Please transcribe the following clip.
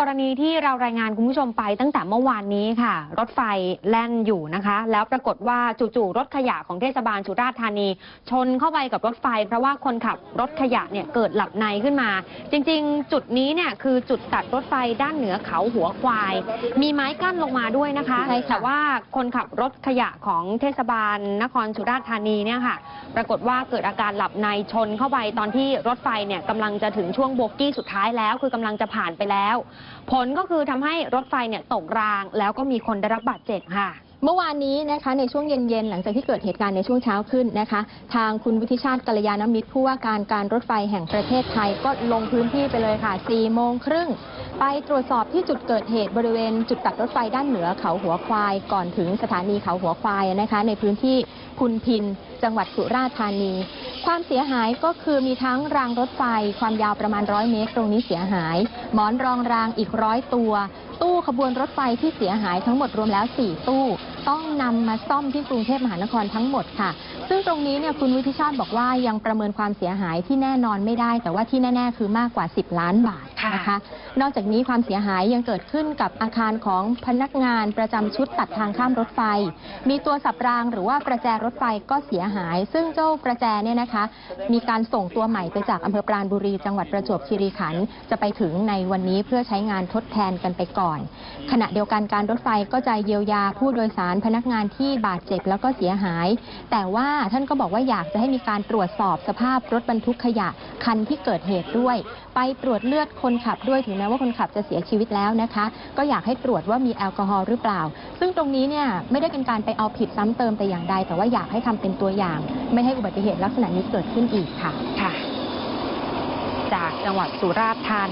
กรณีที่เรารายงานคุณผู้ชมไปตั้งแต่เมื่อวานนี้ค่ะ รถไฟแล่นอยู่นะคะ แล้วปรากฏว่าจู่ๆรถขยะของเทศบาลสุราษฎร์ธานี ชนเข้าไปกับรถไฟ เพราะว่าคนขับรถขยะเนี่ยเกิดหลับในขึ้นมา จริงๆ จุดนี้เนี่ยคือจุดตัดรถไฟด้านเหนือเขาหัวควาย มีไม้กั้นลงมาด้วยนะคะแต่ว่าคนขับรถขยะของเทศบาลนครสุราษฎร์ธานีเนี่ยค่ะ ปรากฏว่าเกิดอาการหลับในชนเข้าไปตอนที่รถไฟเนี่ยกำลังจะถึงช่วงโบกี้สุดท้ายแล้ว คือกำลังจะผ่านไปแล้วผลก็คือทำให้รถไฟเนี่ยตกราง แล้วก็มีคนได้รับบาดเจ็บค่ะ เมื่อวานนี้นะคะในช่วงเย็นๆ หลังจากที่เกิดเหตุการณ์ในช่วงเช้าขึ้นนะคะ ทางคุณวิทิชาติกัลยาณมิตรผู้ว่าการการรถไฟแห่งประเทศไทยก็ลงพื้นที่ไปเลยค่ะ4โมงครึ่งไปตรวจสอบที่จุดเกิดเหตุบริเวณจุดตัดรถไฟด้านเหนือเขาหัวควาย ก่อนถึงสถานีเขาหัวควายนะคะ ในพื้นที่พุนพิน จังหวัดสุราษฎร์ธานี ความเสียหายก็คือมีทั้งรางรถไฟความยาวประมาณร้อยเมตร ตรงนี้เสียหาย หมอนรองรางอีกร้อยตัว ตู้ขบวนรถไฟที่เสียหายทั้งหมดรวมแล้ว 4 ตู้ ต้องนำมาซ่อมที่กรุงเทพมหานครทั้งหมดค่ะ ซึ่งตรงนี้เนี่ยคุณวิทิชาติบอกว่ายังประเมินความเสียหายที่แน่นอนไม่ได้ แต่ว่าที่แน่ ๆ คือมากกว่า 10 ล้านบาท นะคะ นอกจากนี้ความเสียหายยังเกิดขึ้นกับอาคารของพนักงานประจำชุดตัดทางข้ามรถไฟ มีตัวสับรางหรือว่าประแจรถไฟก็เสียหาย ซึ่งเจ้าประแจเนี่ยนะคะ มีการส่งตัวใหม่ไปจากอำเภอปราณบุรีจังหวัดประจวบคีรีขันธ์จะไปถึงในวันนี้เพื่อใช้งานทดแทนกันไปก่อน ขณะเดียวกันการรถไฟก็จะเยียวยาผู้โดยสารพนักงานที่บาดเจ็บแล้วก็เสียหาย แต่ว่าท่านก็บอกว่าอยากจะให้มีการตรวจสอบสภาพรถบรรทุกขยะ คันที่เกิดเหตุด้วย ไปตรวจเลือดคนขับด้วยถึงแม้ว่าคนขับจะเสียชีวิตแล้วนะคะ ก็อยากให้ตรวจว่ามีแอลกอฮอล์หรือเปล่า ซึ่งตรงนี้เนี่ยไม่ได้เป็นการไปเอาผิดซ้ำเติมแต่อย่างใด แต่ว่าอยากให้ทำเป็นตัวอย่าง ไม่ให้อุบัติเหตุลักษณะนี้เกิดขึ้นอีกค่ะค่ะ จากจังหวัดสุราษฎร์ธานี